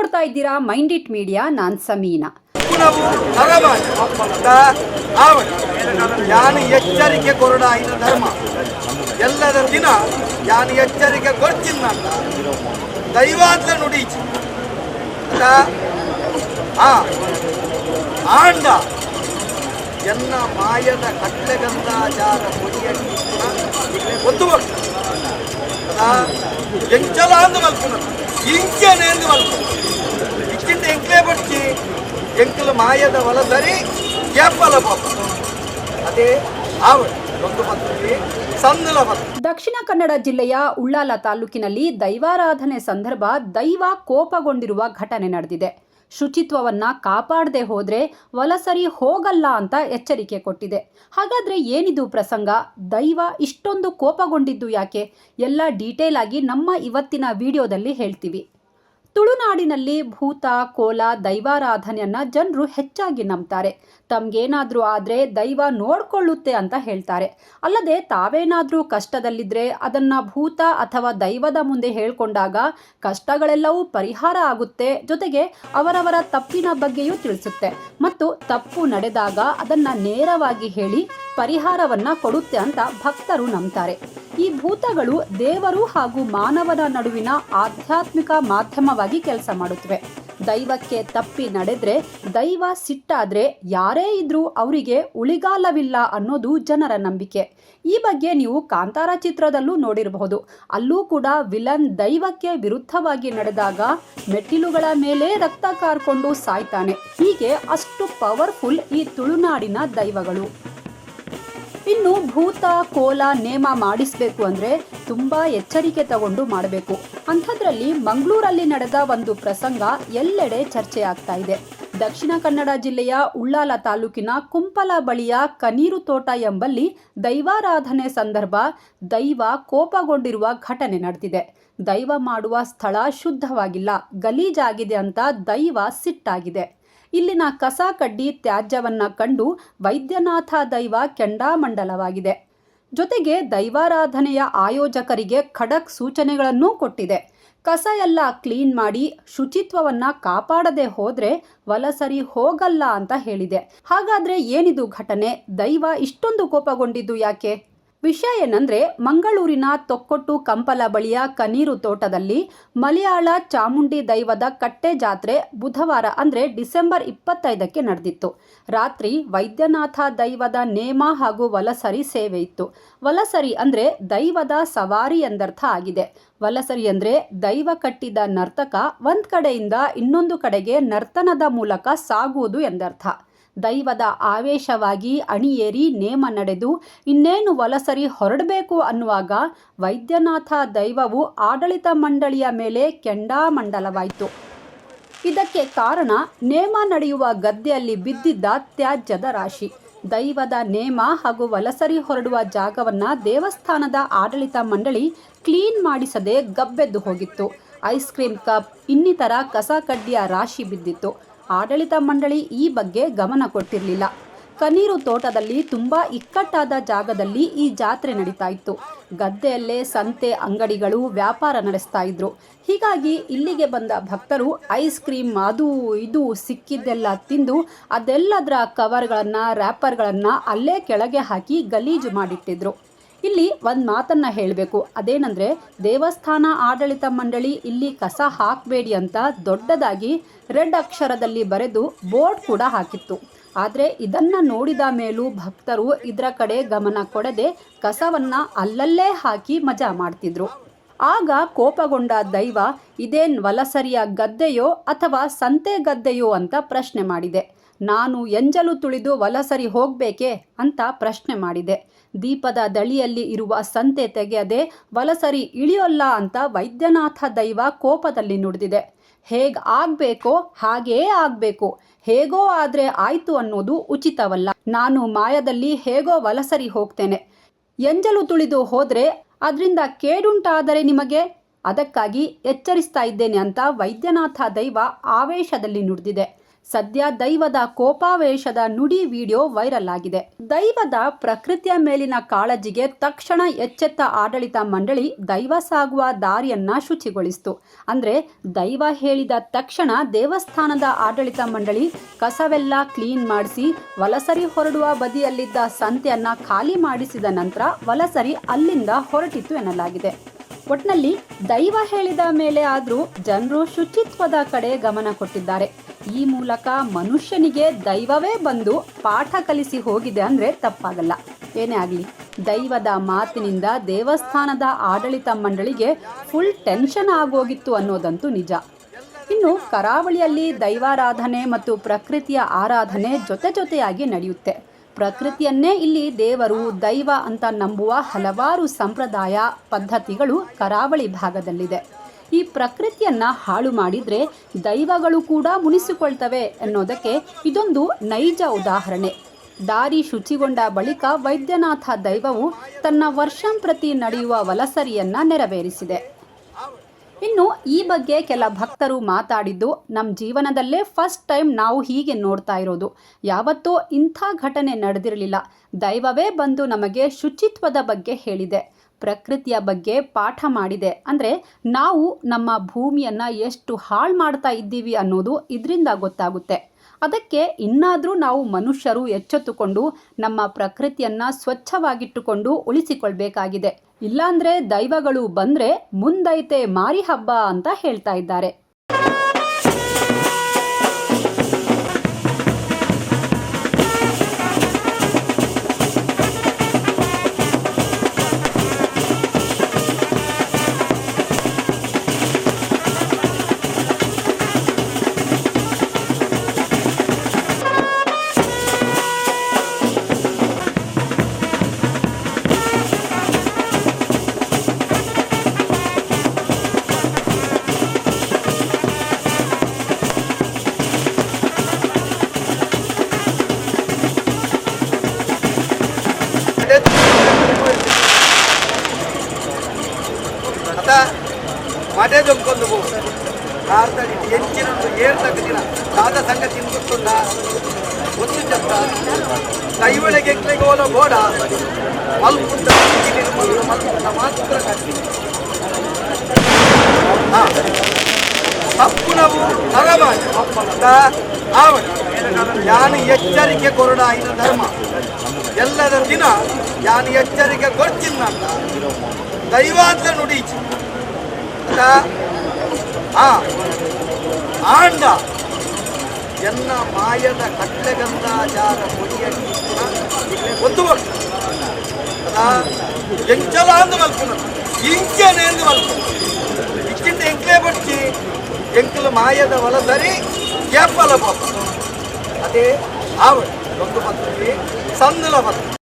ನೋಡ್ತಾ ಇದ್ದೀರಾ mind it media, ನಾನ್ ಸಮೀನಾ. ಯಾನು ಎಚ್ಚರಿಕೆ ಕೊರಡ ಇದು ಧರ್ಮ. ಎಲ್ಲದ ದಿನ ಯಾನು ಎಚ್ಚರಿಕೆ ಕೊಡ್ತಿನ್ನಲ್ಲ ದೈವಾಂತ ಆ, ಆಂಡ. ಎನ್ನ ಮಾಯದ ಕಟ್ಟೆಗಂಧಾಚಾರ ಕೊಡಿಯಲ್ಲಿ ಗೊತ್ತು ಅದ ಮಲ್ಪುನ ಇಂಚನೆ ಎಂದು ಮಲ್ಪುನ ಇಕ್ಕಿಂದ ಎಂಕ್ಲೇ ಬಡ್ಚಿ ಎಂಕಲು ಮಾಯದ ವಲಸರಿ ಎಪ್ಪಲ ಪಾಪ. ಅದೇ ದಕ್ಷಿಣ ಕನ್ನಡ ಜಿಲ್ಲೆಯ ಉಳ್ಳಾಲ ತಾಲೂಕಿನಲ್ಲಿ ದೈವಾರಾಧನೆ ಸಂದರ್ಭ ದೈವ ಕೋಪಗೊಂಡಿರುವ ಘಟನೆ ನಡೆದಿದೆ. ಶುಚಿತ್ವವನ್ನ ಕಾಪಾಡದೆ ಹೋದರೆ ವಲಸರಿ ಹೋಗಲ್ಲ ಅಂತ ಎಚ್ಚರಿಕೆ ಕೊಟ್ಟಿದೆ. ಹಾಗಾದರೆ ಏನಿದು ಪ್ರಸಂಗ? ದೈವ ಇಷ್ಟೊಂದು ಕೋಪಗೊಂಡಿದ್ದು ಯಾಕೆ? ಎಲ್ಲ ಡೀಟೇಲ್ ಆಗಿ ನಮ್ಮ ಇವತ್ತಿನ ವಿಡಿಯೋದಲ್ಲಿ ಹೇಳ್ತೀವಿ. ತುಳುನಾಡಿನಲ್ಲಿ ಭೂತ, ಕೋಲ, ದೈವಾರಾಧನೆಯನ್ನ ಜನರು ಹೆಚ್ಚಾಗಿ ನಂಬ್ತಾರೆ. ತಮ್ಗೇನಾದ್ರೂ ಆದರೆ ದೈವ ನೋಡ್ಕೊಳ್ಳುತ್ತೆ ಅಂತ ಹೇಳ್ತಾರೆ. ಅಲ್ಲದೆ ತಾವೇನಾದರೂ ಕಷ್ಟದಲ್ಲಿದ್ದರೆ ಅದನ್ನ ಭೂತ ಅಥವಾ ದೈವದ ಮುಂದೆ ಹೇಳ್ಕೊಂಡಾಗ ಕಷ್ಟಗಳೆಲ್ಲವೂ ಪರಿಹಾರ ಆಗುತ್ತೆ ಜೊತೆಗೆ ಅವರವರ ತಪ್ಪಿನ ಬಗ್ಗೆಯೂ ತಿಳಿಸುತ್ತೆ. ಮತ್ತು ತಪ್ಪು ನಡೆದಾಗ ಅದನ್ನ ನೇರವಾಗಿ ಹೇಳಿ ಪರಿಹಾರವನ್ನ ಕೊಡುತ್ತೆ ಅಂತ ಭಕ್ತರು ನಂಬ್ತಾರೆ. ಈ ಭೂತಗಳು ದೇವರು ಹಾಗೂ ಮಾನವನ ನಡುವಿನ ಆಧ್ಯಾತ್ಮಿಕ ಮಾಧ್ಯಮವಾಗಿ ಕೆಲಸ ಮಾಡುತ್ತವೆ. ದೈವಕ್ಕೆ ತಪ್ಪಿ ನಡೆದ್ರೆ, ದೈವ ಸಿಟ್ಟಾದ್ರೆ ಯಾರೇ ಇದ್ರೂ ಅವರಿಗೆ ಉಳಿಗಾಲವಿಲ್ಲ ಅನ್ನೋದು ಜನರ ನಂಬಿಕೆ. ಈ ಬಗ್ಗೆ ನೀವು ಕಾಂತಾರ ಚಿತ್ರದಲ್ಲೂ ನೋಡಿರಬಹುದು. ಅಲ್ಲೂ ಕೂಡ ವಿಲನ್ ದೈವಕ್ಕೆ ವಿರುದ್ಧವಾಗಿ ನಡೆದಾಗ ಮೆಟ್ಟಿಲುಗಳ ಮೇಲೆ ರಕ್ತ ಕಾರ್ಕೊಂಡು ಸಾಯ್ತಾನೆ. ಹೀಗೆ ಅಷ್ಟು ಪವರ್ಫುಲ್ ಈ ತುಳುನಾಡಿನ ದೈವಗಳು. ಇನ್ನು ಭೂತ, ಕೋಲ ನೇಮ ಮಾಡಿಸ್ಬೇಕು ಅಂದ್ರೆ ತುಂಬಾ ಎಚ್ಚರಿಕೆ ತಗೊಂಡು ಮಾಡಬೇಕು. ಅಂಥದ್ರಲ್ಲಿ ಮಂಗಳೂರಲ್ಲಿ ನಡೆದ ಒಂದು ಪ್ರಸಂಗ ಎಲ್ಲೆಡೆ ಚರ್ಚೆ ಆಗ್ತಾ ಇದೆ. ದಕ್ಷಿಣ ಕನ್ನಡ ಜಿಲ್ಲೆಯ ಉಳ್ಳಾಲ ತಾಲೂಕಿನ ಕುಂಪಲ ಬಳಿಯ ಕನೀರು ತೋಟ ಎಂಬಲ್ಲಿ ದೈವಾರಾಧನೆ ಸಂದರ್ಭ ದೈವ ಕೋಪಗೊಂಡಿರುವ ಘಟನೆ ನಡೆದಿದೆ. ದೈವ ಮಾಡುವ ಸ್ಥಳ ಶುದ್ಧವಾಗಿಲ್ಲ, ಗಲೀಜಾಗಿದೆ ಅಂತ ದೈವ ಸಿಟ್ಟಾಗಿದೆ. ಇಲ್ಲಿನ ಕಸ ಕಡ್ಡಿ ತ್ಯಾಜ್ಯವನ್ನ ಕಂಡು ವೈದ್ಯನಾಥ ದೈವ ಕೆಂಡಾಮಂಡಲವಾಗಿದೆ. ಜೊತೆಗೆ ದೈವಾರಾಧನೆಯ ಆಯೋಜಕರಿಗೆ ಖಡಕ್ ಸೂಚನೆಗಳನ್ನೂ ಕೊಟ್ಟಿದೆ. ಕಸ ಎಲ್ಲ ಕ್ಲೀನ್ ಮಾಡಿ ಶುಚಿತ್ವವನ್ನ ಕಾಪಾಡದೆ ಹೋದ್ರೆ ವಲಸರಿ ಹೋಗಲ್ಲ ಅಂತ ಹೇಳಿದೆ. ಹಾಗಾದ್ರೆ ಏನಿದು ಘಟನೆ? ದೈವ ಇಷ್ಟೊಂದು ಕೋಪಗೊಂಡಿದ್ದು ಯಾಕೆ? ವಿಷಯ ಏನಂದ್ರೆ, ಮಂಗಳೂರಿನ ತೊಕ್ಕೊಟ್ಟು ಕಂಪಲ ಬಳಿಯ ಕನೀರು ತೋಟದಲ್ಲಿ ಮಲಯಾಳ ಚಾಮುಂಡಿ ದೈವದ ಕಟ್ಟೆ ಜಾತ್ರೆ ಬುಧವಾರ ಅಂದ್ರೆ ಡಿಸೆಂಬರ್ ಇಪ್ಪತ್ತೈದಕ್ಕೆ ನಡೆದಿತ್ತು. ರಾತ್ರಿ ವೈದ್ಯನಾಥ ದೈವದ ನೇಮ ಹಾಗೂ ವಲಸರಿ ಸೇವೆ ಇತ್ತು. ವಲಸರಿ ಅಂದ್ರೆ ದೈವದ ಸವಾರಿ ಎಂದರ್ಥ ಆಗಿದೆ. ವಲಸರಿ ಅಂದ್ರೆ ದೈವ ಕಟ್ಟಿದ ನರ್ತಕ ಒಂದು ಕಡೆಯಿಂದ ಇನ್ನೊಂದು ಕಡೆಗೆ ನರ್ತನದ ಮೂಲಕ ಸಾಗುವುದು ಎಂದರ್ಥ. ದೈವದ ಆವೇಶವಾಗಿ ಅಣಿಯೇರಿ ನೇಮ ನಡೆದು, ಇನ್ನೇನು ವಲಸರಿ ಹೊರಡಬೇಕು ಅನ್ನುವಾಗ ವೈದ್ಯನಾಥ ದೈವವು ಆಡಳಿತ ಮಂಡಳಿಯ ಮೇಲೆ ಕೆಂಡಾಮಂಡಲವಾಯಿತು. ಇದಕ್ಕೆ ಕಾರಣ ನೇಮ ನಡೆಯುವ ಗದ್ದೆಯಲ್ಲಿ ಬಿದ್ದಿದ್ದ ತ್ಯಾಜ್ಯದ ರಾಶಿ. ದೈವದ ನೇಮ ಹಾಗೂ ವಲಸರಿ ಹೊರಡುವ ಜಾಗವನ್ನ ದೇವಸ್ಥಾನದ ಆಡಳಿತ ಮಂಡಳಿ ಕ್ಲೀನ್ ಮಾಡಿಸದೆ ಗಬ್ಬೆದ್ದು ಹೋಗಿತ್ತು. ಐಸ್ ಕ್ರೀಮ್ ಕಪ್, ಇನ್ನಿತರ ಕಸ ಕಡ್ಡಿಯ ರಾಶಿ ಬಿದ್ದಿತ್ತು. ಆಡಳಿತ ಮಂಡಳಿ ಈ ಬಗ್ಗೆ ಗಮನ ಕೊಟ್ಟಿರಲಿಲ್ಲ. ಕನೀರು ತೋಟದಲ್ಲಿ ತುಂಬ ಇಕ್ಕಟ್ಟಾದ ಜಾಗದಲ್ಲಿ ಈ ಜಾತ್ರೆ ನಡೀತಾ ಇತ್ತು ಗದ್ದೆಯಲ್ಲೇ ಸಂತೆ, ಅಂಗಡಿಗಳು, ವ್ಯಾಪಾರ ನಡೆಸ್ತಾ ಇದ್ರು ಹೀಗಾಗಿ ಇಲ್ಲಿಗೆ ಬಂದ ಭಕ್ತರು ಐಸ್ ಕ್ರೀಮ್, ಅದು ಇದು ಸಿಕ್ಕಿದ್ದೆಲ್ಲ ತಿಂದು ಅದೆಲ್ಲದರ ಕವರ್ಗಳನ್ನು ರ್ಯಾಪರ್ಗಳನ್ನು ಅಲ್ಲೇ ಕೆಳಗೆ ಹಾಕಿ ಗಲೀಜು ಮಾಡಿಟ್ಟಿದ್ರು. ಇಲ್ಲಿ ಒಂದು ಮಾತನ್ನ ಹೇಳಬೇಕು. ಅದೇನಂದ್ರೆ, ದೇವಸ್ಥಾನ ಆಡಳಿತ ಮಂಡಳಿ ಇಲ್ಲಿ ಕಸ ಹಾಕಬೇಡಿ ಅಂತ ದೊಡ್ಡದಾಗಿ ರೆಡ್ ಅಕ್ಷರದಲ್ಲಿ ಬರೆದು ಬೋರ್ಡ್ ಕೂಡ ಹಾಕಿತ್ತು. ಆದರೆ ಇದನ್ನ ನೋಡಿದ ಮೇಲೂ ಭಕ್ತರು ಇದರ ಕಡೆ ಗಮನ ಕೊಡದೆ ಕಸವನ್ನ ಅಲ್ಲಲ್ಲೇ ಹಾಕಿ ಮಜಾ ಮಾಡ್ತಿದ್ರು. ಆಗ ಕೋಪಗೊಂಡ ದೈವ, ಇದೇನ್ ವಲಸರಿಯ ಗದ್ದೆಯೋ ಅಥವಾ ಸಂತೆ ಗದ್ದೆಯೋ ಅಂತ ಪ್ರಶ್ನೆ ಮಾಡಿದೆ. ನಾನು ಎಂಜಲು ತುಳಿದು ವಲಸರಿ ಹೋಗ್ಬೇಕೆ ಅಂತ ಪ್ರಶ್ನೆ ಮಾಡಿದೆ. ದೀಪದ ದಳಿಯಲ್ಲಿ ಇರುವ ಸಂತೆ ತೆಗೆಯದೆ ವಲಸರಿ ಇಳಿಯೋಲ್ಲ ಅಂತ ವೈದ್ಯನಾಥ ದೈವ ಕೋಪದಲ್ಲಿ ನುಡಿದಿದೆ. ಹೇಗ್ ಆಗ್ಬೇಕೋ ಹಾಗೇ ಆಗ್ಬೇಕು. ಹೇಗೋ ಆದ್ರೆ ಆಯ್ತು ಅನ್ನೋದು ಉಚಿತವಲ್ಲ. ನಾನು ಮಾಯದಲ್ಲಿ ಹೇಗೋ ವಲಸರಿ ಹೋಗ್ತೇನೆ. ಎಂಜಲು ತುಳಿದು ಹೋದ್ರೆ ಅದರಿಂದ ಕೇಡುಂಟಾದರೆ ನಿಮಗೆ? ಅದಕ್ಕಾಗಿ ಎಚ್ಚರಿಸ್ತಾ ಇದ್ದೇನೆ ಅಂತ ವೈದ್ಯನಾಥ ದೈವ ಆವೇಶದಲ್ಲಿ ನುಡಿದಿದೆ. ಸದ್ಯ ದೈವದ ಕೋಪಾವೇಶದ ನುಡಿ ವಿಡಿಯೋ ವೈರಲ್ ಆಗಿದೆ. ದೈವದ ಪ್ರಕೃತಿಯ ಮೇಲಿನ ಕಾಳಜಿಗೆ ತಕ್ಷಣ ಎಚ್ಚೆತ್ತ ಆಡಳಿತ ಮಂಡಳಿ ದೈವ ಸಾಗುವ ದಾರಿಯನ್ನ ಶುಚಿಗೊಳಿಸಿತು. ಅಂದ್ರೆ ದೈವ ಹೇಳಿದ ತಕ್ಷಣ ದೇವಸ್ಥಾನದ ಆಡಳಿತ ಮಂಡಳಿ ಕಸವೆಲ್ಲ ಕ್ಲೀನ್ ಮಾಡಿಸಿ, ವಲಸರಿ ಹೊರಡುವ ಬದಿಯಲ್ಲಿದ್ದ ಸಂತೆಯನ್ನ ಖಾಲಿ ಮಾಡಿಸಿದ ನಂತರ ವಲಸರಿ ಅಲ್ಲಿಂದ ಹೊರಟಿತು ಎನ್ನಲಾಗಿದೆ. ಒಟ್ನಲ್ಲಿ ದೈವ ಹೇಳಿದ ಮೇಲೆ ಆದರೂ ಜನರು ಶುಚಿತ್ವದ ಕಡೆ ಗಮನ ಕೊಟ್ಟಿದ್ದಾರೆ. ಈ ಮೂಲಕ ಮನುಷ್ಯನಿಗೆ ದೈವವೇ ಬಂದು ಪಾಠ ಕಲಿಸಿ ಹೋಗಿದೆ ಅಂದ್ರೆ ತಪ್ಪಾಗಲ್ಲ. ಏನೇ ಆಗಲಿ, ದೈವದ ಮಾತಿನಿಂದ ದೇವಸ್ಥಾನದ ಆಡಳಿತ ಮಂಡಳಿಗೆ ಫುಲ್ ಟೆನ್ಷನ್ ಆಗೋಗಿತ್ತು ಅನ್ನೋದಂತೂ ನಿಜ. ಇನ್ನು ಕರಾವಳಿಯಲ್ಲಿ ದೈವಾರಾಧನೆ ಮತ್ತು ಪ್ರಕೃತಿಯ ಆರಾಧನೆ ಜೊತೆ ಜೊತೆಯಾಗಿ ನಡೆಯುತ್ತೆ. ಪ್ರಕೃತಿಯನ್ನೇ ಇಲ್ಲಿ ದೇವರು ದೈವ ಅಂತ ನಂಬುವ ಹಲವಾರು ಸಂಪ್ರದಾಯ ಪದ್ಧತಿಗಳು ಕರಾವಳಿ ಭಾಗದಲ್ಲಿದೆ. ಈ ಪ್ರಕೃತಿಯನ್ನ ಹಾಳು ಮಾಡಿದ್ರೆ ದೈವಗಳು ಕೂಡ ಮುನಿಸಿಕೊಳ್ತವೆ ಅನ್ನೋದಕ್ಕೆ ಇದೊಂದು ನೈಜ ಉದಾಹರಣೆ. ದಾರಿ ಶುಚಿಗೊಂಡ ಬಳಿಕ ವೈದ್ಯನಾಥ ದೈವವು ತನ್ನ ವರ್ಷಂಪ್ರತಿ ನಡೆಯುವ ವಲಸರಿಯನ್ನ ನೆರವೇರಿಸಿದೆ. ಇನ್ನು ಈ ಬಗ್ಗೆ ಕೆಲ ಭಕ್ತರು ಮಾತಾಡಿದ್ದು ನಮ್ಮ ಜೀವನದಲ್ಲೇ ಫಸ್ಟ್ ಟೈಮ್ ನಾವು ಹೀಗೆ ನೋಡ್ತಾ ಇರೋದು. ಯಾವತ್ತೋ ಇಂಥ ಘಟನೆ ನಡೆದಿರಲಿಲ್ಲ. ದೈವವೇ ಬಂದು ನಮಗೆ ಶುಚಿತ್ವದ ಬಗ್ಗೆ ಹೇಳಿದೆ. ಪ್ರಕೃತಿಯ ಬಗ್ಗೆ ಪಾಠ ಮಾಡಿದೆ. ಅಂದರೆ ನಾವು ನಮ್ಮ ಭೂಮಿಯನ್ನು ಎಷ್ಟು ಹಾಳು ಮಾಡ್ತಾ ಇದ್ದೀವಿ ಅನ್ನೋದು ಇದರಿಂದ ಗೊತ್ತಾಗುತ್ತೆ. ಅದಕ್ಕೆ ಇನ್ನಾದರೂ ನಾವು ಮನುಷ್ಯರು ಎಚ್ಚೆತ್ತುಕೊಂಡು ನಮ್ಮ ಪ್ರಕೃತಿಯನ್ನು ಸ್ವಚ್ಛವಾಗಿಟ್ಟುಕೊಂಡು ಉಳಿಸಿಕೊಳ್ಬೇಕಾಗಿದೆ. ಇಲ್ಲಾಂದರೆ ದೈವಗಳು ಬಂದರೆ ಮುಂದೈತೆ ಮಾರಿ ಹಬ್ಬ ಅಂತ ಹೇಳ್ತಾ ಇದ್ದಾರೆ. ಮಡೆದೊಂದು ಭಾರತದಲ್ಲಿ ಹೆಚ್ಚಿನ ಏರ್ತಕ್ಕ ದಿನ ಆದ ಸಂಗತಿ ಗೊತ್ತುಂಡ ಒಂದು ಚಂದ ಕೈವಳೆಗೆ ಹೋಲ ಗೋಡ ಮಲ್ಪುಂಡ ಮಲ್ಪುಂಡ ಮಾತ್ರ ಕಟ್ಟಿ ಹಾ ತಪ್ಪು ನಾವು ಅರಮಾಡಿ ಆವಡಿ ಯಾನು ಎಚ್ಚರಿಕೆ ಕೊರಡ ಇನ ಧರ್ಮ ಎಲ್ಲದ ದಿನ ಯಾನು ಎಚ್ಚರಿಕೆ ಕೊಡ್ತಿಲ್ಲ ದೈವಾಂತ ನುಡೀಚಿ ಅದ ಆ ಆಂಡ ಎನ್ನ ಮಾಯದ ಕಟ್ಟೆಗಂಧಾಚಾರ ಮುಡಿಯಲ್ಲಿ ಒಂದು ವರ್ಷ ಅದ ಎಂಚಲ ಅಂದು ಮಲ್ಪುನ ಇಂಚನೆ ಎಂದು ಮಲ್ಪುನ ಇಚ್ಚಿಂದ ಎಂಕ್ಲೆ ಬಡ್ಚಿ ಎಂಕಲು ಮಾಯದ ವಲಸರಿ ಕೇಪಲ ಪಾಪ ಅದೇ ಆವಡಿ ಒಂದು ಪತ್ರಿಕೆ ಸಂದುಲ ಪತ್ರಿಕೆ